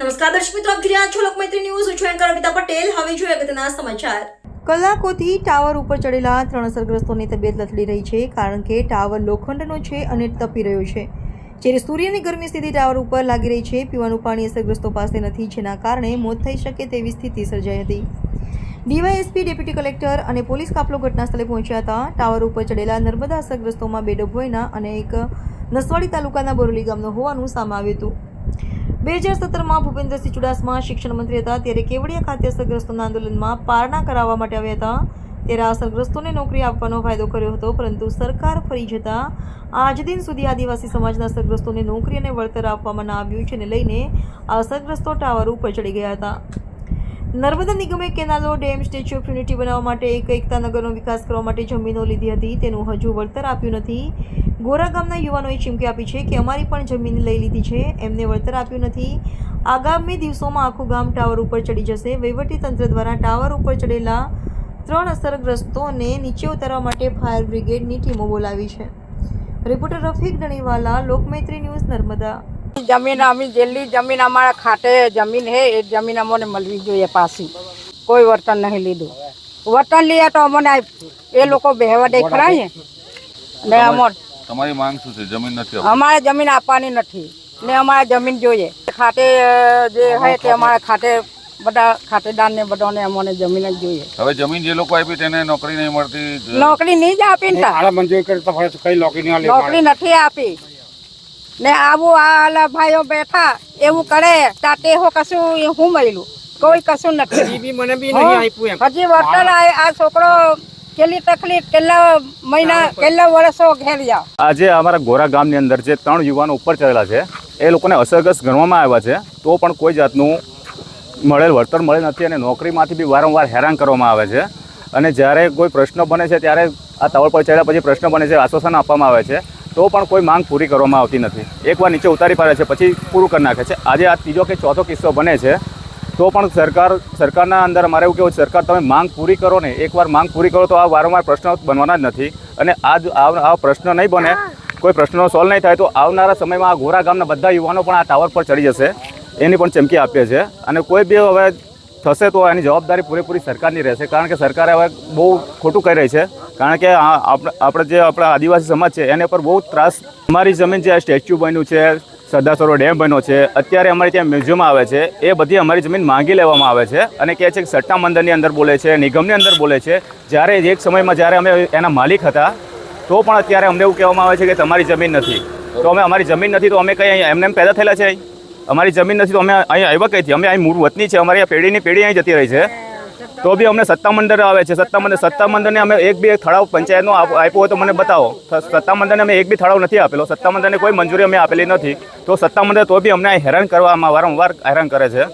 નમસ્કાર દર્શક મિત્રો, આપ છો લોકમૈત્રી ન્યૂઝ. હું છું એન્કર અમિતા પટેલ. હવે જોઈએ અગત્યના સમાચાર. કલાકોથી ટાવર ઉપર ચડેલા ત્રણ અસરગ્રસ્તોની તબિયત લથડી રહી છે, કારણ કે ટાવર લોખંડનો છે અને તપી રહ્યો છે. જ્યારે સૂર્યની ગરમી સ્થિતિ ટાવર ઉપર લાગી રહી છે, પીવાનું પાણી અસરગ્રસ્તો પાસે નથી, જેના કારણે મોત થઈ શકે તેવી સ્થિતિ સર્જાઈ હતી. ડીવાયએસપી ડેપ્યુટી કલેક્ટર અને પોલીસ કાફલો ઘટના સ્થળે પહોંચ્યા હતા. ટાવર ઉપર ચડેલા નર્મદા અસરગ્રસ્તોમાં બે ડભોઈના અને એક નસવાડી તાલુકાના બોરલી ગામનો હોવાનું સામે આવ્યું હતું. બે હજાર સત્તરમાં ભૂપેન્દ્રસિંહ ચુડાસમા શિક્ષણ મંત્રી હતા. ત્યારે કેવડિયા ખાતે અસરગ્રસ્તોના આંદોલનમાં પારણા કરાવવા માટે આવ્યા હતા. ત્યારે અસરગ્રસ્તોને નોકરી આપવાનો ફાયદો કર્યો હતો, પરંતુ સરકાર ફરી જતા આજ દિન સુધી આદિવાસી સમાજના અસરગ્રસ્તોને નોકરી અને વળતર આપવામાં ના આવ્યું જેને લઈને અસરગ્રસ્તો ટાવર ઉપર ચડી ગયા હતા. નર્મદા નિગમે કેનાલો ડેમ સ્ટેચ્યુ ઓફ યુનિટી બનાવવા માટે એક એકતા નગરનો વિકાસ કરવા માટે જમીનો લીધી હતી. તેનું હજુ વળતર આપ્યું નથી. ગોરા ગામના યુવાનોએ ચીમકી આપી છે કે અમારી પણ જમીન લઈ લીધી છે. એમને વળતર આપ્યું નથી. આગામી દિવસોમાં આખું ગામ ટાવર ઉપર ચડી જશે. તંત્ર દ્વારા ટાવર ઉપર ચડેલા ત્રણ અસરગ્રસ્તોને નીચે ઉતારવા માટે ફાયર બ્રિગેડની ટીમો બોલાવી છે. Reporter Rafiq Dhaniwala, Lokmaitri news Narmada. જમીન અમે જેટલી જમીન અમારા ખાતે જમીન હે એ જમીન અમને મળવી જોઈએ પાછી. કોઈ વર્તન નહીં લીધું. વર્તન લઈએ તો અમને એ લોકો બેહવા દે ખરા ને? ને અમર તમારી માંગ શું છે? જમીન નથી અમારે જમીન આપવાની નથી. ને અમારે જમીન જોઈએ. ખાતે જે હોય તે અમારા ખાતે બધા ખાતેદારને બધાને અમને જમીન જ જોઈએ. હવે જમીન જે લોકો આપી તેને નોકરી નહીં મળતી નોકરી નહીં જ આપી ને તાર. કરી તો કઈ નોકરી નહીં નોકરી નથી આપી. ને આવું આ આલા ભાઈઓ બેઠા એવું કરે તાતે હો કશું હું મળ્યું? કોઈ કશું નથી. બી મને બી નહીં આપ્યું એમ. હજી વર્તન આ આ છોકરો કેટલી તકલીફ કેટલા મહિના કેટલા વર્ષો ઘેર જાવ આજે અમારા ગોરા ગામની અંદર જે ત્રણ યુવાનો ઉપર ચડેલા છે એ લોકોને અસરગ્રસ્ત ગણવામાં આવ્યા છે તો પણ કોઈ જાતનું મળેલ વળતર મળે નથી અને નોકરીમાંથી બી વારંવાર હેરાન કરવામાં આવે છે. અને જ્યારે કોઈ પ્રશ્ન બને છે ત્યારે આ તવળ પર ચડ્યા પછી પ્રશ્ન બને છે આશ્વાસન આપવામાં આવે છે. તો પણ કોઈ માંગ પૂરી કરવામાં આવતી નથી. એકવાર નીચે ઉતારી પાડે છે, પછી પૂરું કરી નાખે છે. આજે આ ત્રીજો કે ચોથો કિસ્સો બને છે, તો પણ સરકાર, સરકારના અંદર અમારે એવું કહેવું સરકાર તમે માંગ પૂરી કરો ને, એકવાર માંગ પૂરી કરો તો આ વારંવાર પ્રશ્નો બનવાના જ નથી. અને આ આ પ્રશ્ન નહીં બને, કોઈ પ્રશ્નનો સોલ્વ નહીં થાય તો આવનારા સમયમાં આ ગોરા ગામના બધા યુવાનો પણ આ ટાવર પર ચડી જશે. એની પણ ચમકી આપીએ છે અને કોઈ બી હવે થશે તો એની જવાબદારી પૂરેપૂરી સરકારની રહેશે. કારણ કે સરકારે હવે બહુ ખોટું કરી રહી છે. કારણ કે આપણે જે આપણા આદિવાસી સમાજ છે, એને પર બહુ ત્રાસ. અમારી જમીન જે સ્ટેચ્યુ બન્યું છે સરદાર સરોવર ડેમ બન્યો છે, અત્યારે અમારે ત્યાં મ્યુઝિયમ આવે છે, એ બધી અમારી જમીન માંગી લેવામાં આવે છે. અને કહે છે કે સટ્ટા મંદિરની અંદર બોલે છે, નિગમની અંદર બોલે છે. જ્યારે એક સમયમાં જ્યારે અમે એના માલિક હતા, તો પણ અત્યારે અમને એવું કહેવામાં આવે છે કે તમારી જમીન નથી. તો અમે અમારી જમીન નથી, તો અમે કંઈ એમને એમ પેદા થયેલા છે અમારી જમીન નથી, તો અમે અહીં આવ્યા કઈથી અમે અહીં મૂળ વતની છે અમારી પેઢીની પેઢી અહીં જતી રહી છે. તો બી અમને સત્તામંડળ આવે છે, સત્તામંડળ સત્તામંડળને અમે એક બી થળાવ પંચાયતનો આપ- આપ્યો હોય તો મને બતાવો. સત્તામંડળને અમે એક બી થળાવ નથી આપેલો, સત્તામંડળને કોઈ મંજૂરી અમે આપેલી નથી. તો સત્તામંડળ તો બી અમને હેરાન કરવામાં વારંવાર હેરાન કરે છે.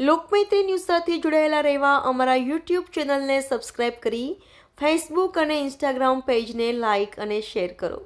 લોકમૈત્રી ન્યૂઝ સાથે જોડાયેલા રહેવા અમારા યુટ્યુબ ચેનલને સબસ્ક્રાઇબ કરી, ફેસબુક અને ઇન્સ્ટાગ્રામ પેજને લાઇક અને શેર કરો.